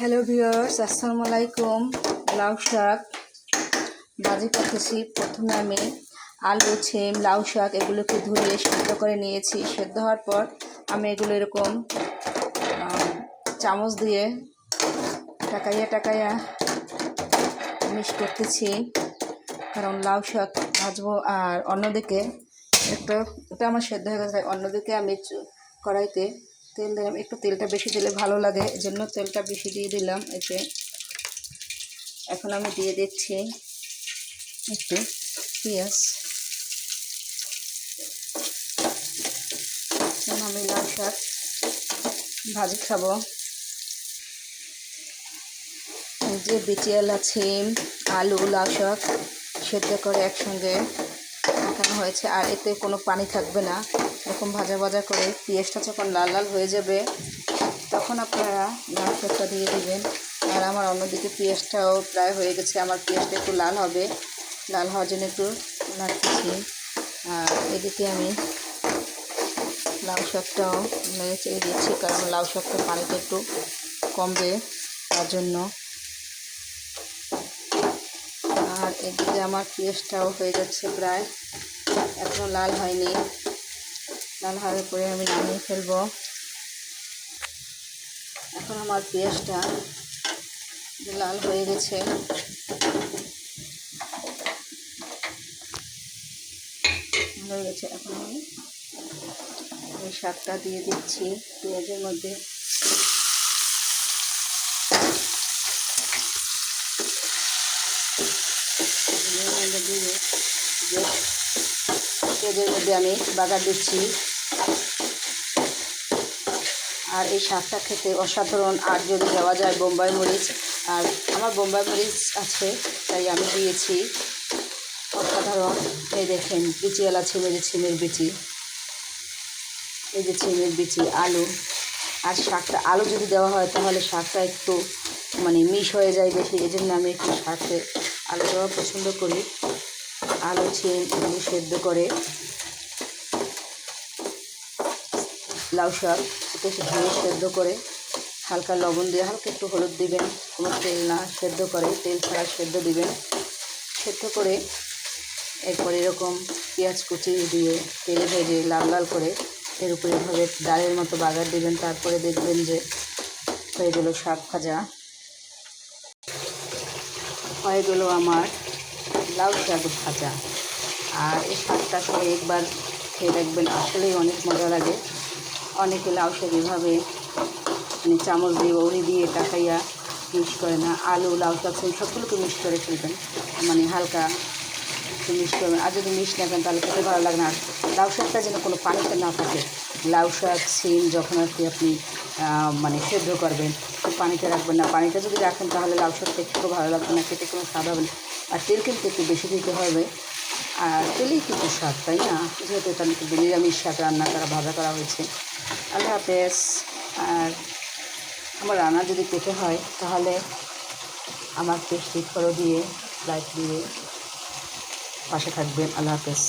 Hello viewers, আসসালামু আলাইকুম। লাউ শাক ভাজি করতেছি প্রথমে আমি আলু, ছিম, লাউ শাক এগুলোকে ধুয়ে সেদ্ধ করে নিয়েছি। সেদ্ধ হওয়ার পর আমি এগুলো এরকম চামচ দিয়ে টাকাইয়া টাকাইয়া মিক্স করতেছি। কারণ লাউ শাক ভাজবো আর অন্যদিকে একটা, এটা আমার সেদ্ধ হয়ে গেছে অন্যদিকে আমি কড়াইতে তেল দিলাম একটু তেলটা বেশি দিলে ভালো লাগে, এজন্য তেলটা বেশি দিয়ে দিলাম এতে এখন আমি দিয়ে দিচ্ছি একটু পেঁয়াজ। আমি লাউ শাক ভাজি খাব। যে বিটিয়াল আছে আলু, লাউ শাক সেদ্ধ করে একসঙ্গে। মাখানো হয়েছে আর এতে কোনো পানি থাকবে না। এরকম ভাজা ভাজা করে পেঁয়াজটা যখন লাল লাল হয়ে যাবে, তখন আপনারা শাকটা দিয়ে দেবেন। আর আমার অন্যদিকে পেঁয়াজটাও প্রায় হয়ে গেছে। আমার পেঁয়াজটা একটু লাল হবে। লাল হওয়ার জন্য একটু নাড়তেছি। আর এদিকে আমি লাউ শাকটাও নেড়ে চেড়ে দিচ্ছি, কারণ লাউ শাকটা পানিটা একটু কমবে তার জন্য। আর এদিকে আমার পেঁয়াজটাও হয়ে যাচ্ছে প্রায় এখনও লাল হয়নি। লাল হওয়ার পরে আমি নামিয়ে ফেলব। এখন আমার পেঁয়াজটা লাল হয়ে গেছে। হয়ে গেছে। এখন আমি শাকটা দিয়ে দিচ্ছি পেঁয়াজের মধ্যে। দিয়ে পেঁয়াজের মধ্যে আমি বাগার দিচ্ছি। আর এই শাকটা খেতে অসাধারণ, আর যদি দেওয়া যায় বোম্বাই মরিচ, আর আমার বোম্বাই মরিচ আছে, তাই আমি দিয়েছি। অসাধারণ। এই দেখেন, বিচিওয়ালা ছিমের ছিমের বিচি। এই যে ছিমের বিচি, আলু। আর শাকটা, আলু যদি দেওয়া হয়, তাহলে শাকটা একটু মানে মিশ হয়ে যায় বেশি। এই জন্য আমি একটু শাকে আলু দেওয়া পছন্দ করি। আলু সেদ্ধ করে লাউ শাক একটু ধুয়ে সেদ্ধ করে হালকা লবণ দিয়ে হালকা একটু হলুদ দিবেন, কোনো তেল না, সেদ্ধ করে তেল ছাড়া সেদ্ধ দিবেন। সেদ্ধ করে এরপর এরকম পেঁয়াজ কুচি দিয়ে তেলে ভেজে লাল লাল করে এর উপরে এভাবে ডালের মতো বাগার দিবেন, তারপরে দেখবেন যে হয়ে গেল শাক ভাজা। হয়ে গেল আমার লাউ শাক ভাজা। আর এই শাকটা সবাই একবার খেয়ে দেখবেন, আসলেই অনেক মজা লাগে। অনেকে লাউ শাক এভাবে মানে চামচ দিয়ে উড়ি দিয়ে টাকাইয়া মিক্স করে না। আলু, লাউ শাক, সেই সবগুলোকে মিক্স করে ফেলবেন। মানে হালকা মিক্স করবেন। আর যদি মিক্স না করেন, তাহলে খেতে ভালো লাগে না। লাউ শাকটা যেন কোনো পানিতে না থাকে লাউ শাক, সিম যখন আর কি আপনি মানে সেদ্ধ করবেন পানিতে রাখবেন না। পানিটা যদি রাখেন তাহলে লাউ শাকটা একটু ভালো লাগবে না, খেতে কোনো স্বাদ হবে না। আর তেল কিন্তু একটু বেশি দিতে হবে। আর তেলেই কিন্তু স্বাদ, তাই না? যেহেতু এটা কিন্তু নিরামিষ শাক, রান্না করা, ভাজা করা হয়েছে। আল্লাহ হাফেজ। আর আমার রান্না যদি পেতে হয়, তাহলে আমার পেস্টি ফলো দিয়ে লাইট দিয়ে পাশে থাকবেন। আল্লাহ হাফেজ।